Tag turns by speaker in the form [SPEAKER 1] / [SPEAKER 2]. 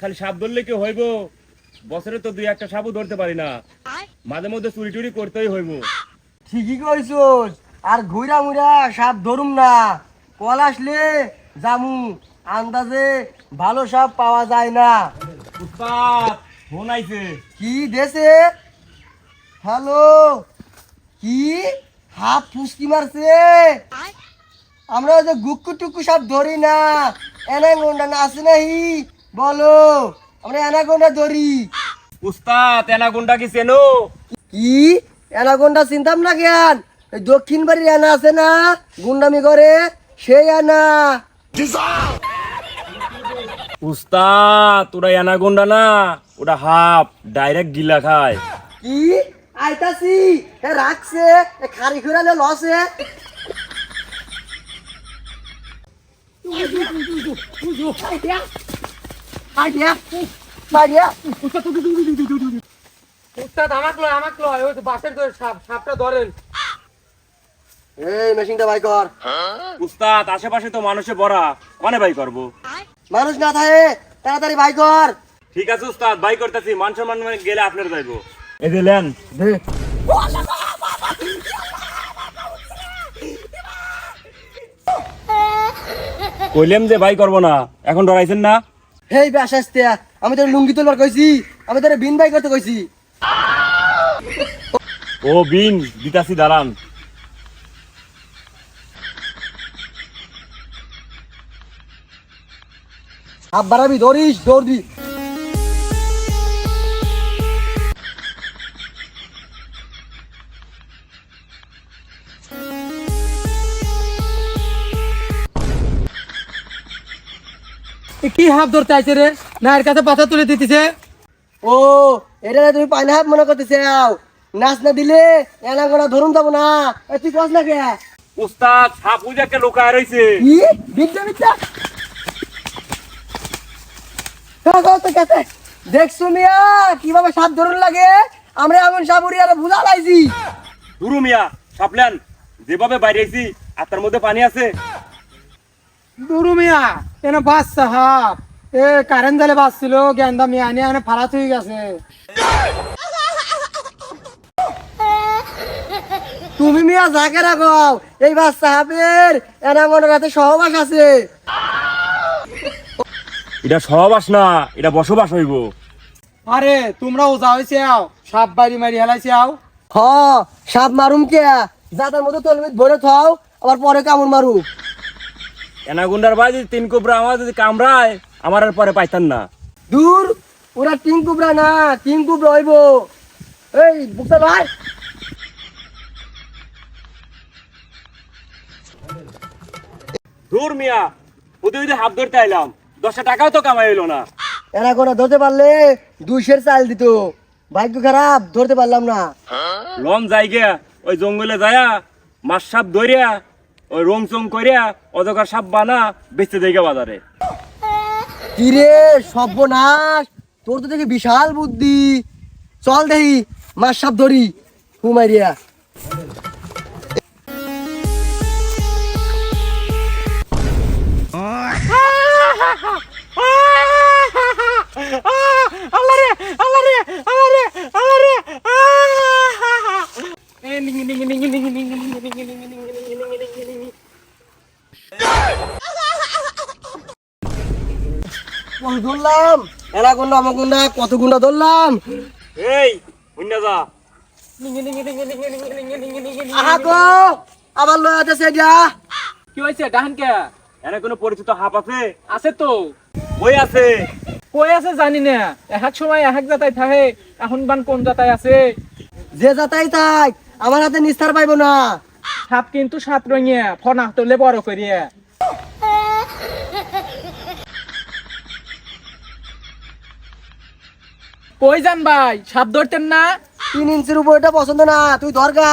[SPEAKER 1] খালি সাপ ধরলে কি হইব? বছরে তো দুই একটা সাপও ধরতে পারি না। মাঝে মধ্যে চুরি টুরি করতেই হইব।
[SPEAKER 2] ঠিকই কইছস আর ঘুরা মুড়া সাপ ধরুম না। কল আসলে জামু আন্দাজে ভালো সাপ পাওয়া যায় না।
[SPEAKER 1] উস্তাদ ফোন আইছে।
[SPEAKER 2] কি দেশে হ্যালো কি? হাফ ফুসকি মারছে? আমরা ওই যে গুক্কু টুকু সাপ ধরি না অ্যানাগোন্ডা না আছে নাহি? বলো আমরা অ্যানাগোন্ডা ধরি
[SPEAKER 1] উস্তাদ এনাগুন্ডা কি চেনো
[SPEAKER 2] কি অ্যানাগোন্ডা চিনতাম না জ্ঞান ওই দক্ষিণ বাড়ির অ্যানা আছে না গুন্ডামি করে সেই অ্যানা
[SPEAKER 1] উস্তাদ তোরা এনাগুন্ডা না ওটা হাফ ডাইরেক্ট গিলা খায়
[SPEAKER 2] কি আইতাছি এ রাখছে এ খারি খুরালে লসে মারিয়া
[SPEAKER 3] উস্তাদ আমাকে লয় আমাকে লয় ওই বাসের ধরে সাপ সাপটা ধরেন
[SPEAKER 2] এই মেশিনটা বাই কর।
[SPEAKER 1] উস্তাদ আশেপাশে তো মানুষে ভরা মানে বাই করব?
[SPEAKER 2] মানুষ না থাকে তাড়াতাড়ি বাই কর।
[SPEAKER 1] ঠিক আছে উস্তাদ বাই করতেছি মান সম্মান মানে গেলে আপনার যাইবো। এই দিলেন
[SPEAKER 2] দে।
[SPEAKER 1] কইলেম যে বাই করব না এখন ডরাইছেন না?
[SPEAKER 2] হেই আসতে আমি তোর লুঙ্গি তোলবার কইছি আমি তোর বিন বাই করতে কইছি।
[SPEAKER 1] ও বিন দিতাছি দাঁড়ান।
[SPEAKER 2] আব্বার আমি দৌড়িস দৌড় দি।
[SPEAKER 3] কি হাফ ধরতে আইছে রে? না এর কাছে পাথর তুলে দিতেছে।
[SPEAKER 2] ও এটা তুমি পাইনা হাত মনে করতেছে নাচ না দিলে এনা গোনা ধরুন যাব না। তুই কস না কে?
[SPEAKER 1] উস্তাদ সাপ লোকায় রইছে।
[SPEAKER 2] কি? বিদ্যা। দেখছ মিয়া কীভাবে সাপ ধরুন লাগে? আমরা এমন সাপুরি আর বুঝা লাইছি।
[SPEAKER 1] দুরু মিয়া সাপলেন যেভাবে বাইরে আইছি আর তার মধ্যে পানি আছে।
[SPEAKER 3] দুরু মিয়া এনে হাফ এ কারেন্ট জালে বাঁচছিল গেন্দা মিয়া নিয়ে এনে ফারাত হয়ে গেছে।
[SPEAKER 2] তুমি মিয়া যাকে রাখো এই বাচ্চা সাপের এনা মনে কাছে সহবাস আছে।
[SPEAKER 1] এটা সহবাস না এটা বসবাস হইব।
[SPEAKER 3] আরে তোমরা ওজা হয়েছে আও সাপ বাড়ি মারি হেলাইছে আও
[SPEAKER 2] হ সাপ মারুম কে? যাদের মতো তলমিত ভরে থাও আবার পরে কামড় মারুম
[SPEAKER 1] এনাগুন্ডার ভাই যদি তিন কোবরা আমার যদি কামড়ায় আমার আর পরে পাইতাম না।
[SPEAKER 2] দূর ওরা তিন কুবরা না তিন কুবরা হইব। এই বুকটা ভাই
[SPEAKER 1] দূর মিয়া ওদের যদি হাফ ধরতে আইলাম। দশটা টাকাও তো কামাই হইল না।
[SPEAKER 2] এরা কোনো ধরতে পারলে দুইশের চাল দিত। ভাগ্য খারাপ ধরতে পারলাম না।
[SPEAKER 1] লন যাই গিয়া ওই জঙ্গলে যায়া মাছ সাপ ধরিয়া ওই রং চং করিয়া অধকার সাপ বানা বেচতে দেখে বাজারে।
[SPEAKER 2] কিরে সর্বনাশ তোর তো দেখি বিশাল বুদ্ধি। চল দেখি মাছ সাপ ধরি হুমাইরিয়া কত ধরলাম এরা গুন্ডা আমার গুন্ডা কত গুন্ডা ধরলাম
[SPEAKER 1] এই হুন্না যা
[SPEAKER 2] আহা গো আবার লয় আছে সেটা
[SPEAKER 3] কি হয়েছে ডাহান কে
[SPEAKER 1] এনে কোনো পরিচিত হাপ আছে
[SPEAKER 3] আছে তো
[SPEAKER 1] ওই আছে
[SPEAKER 3] কই আছে জানি না এক সময় এক জাতাই থাকে এখন বান কোন জাতাই আছে
[SPEAKER 2] যে যাতাই তাই আমার হাতে নিস্তার পাইব না
[SPEAKER 3] সাপ কিন্তু সাত রঙিয়া ফনা তোলে বড় করিয়া কই যান ভাই? সাপ ধরতেন না।
[SPEAKER 2] তিন ইঞ্চির উপর এটা পছন্দ না তুই ধরগা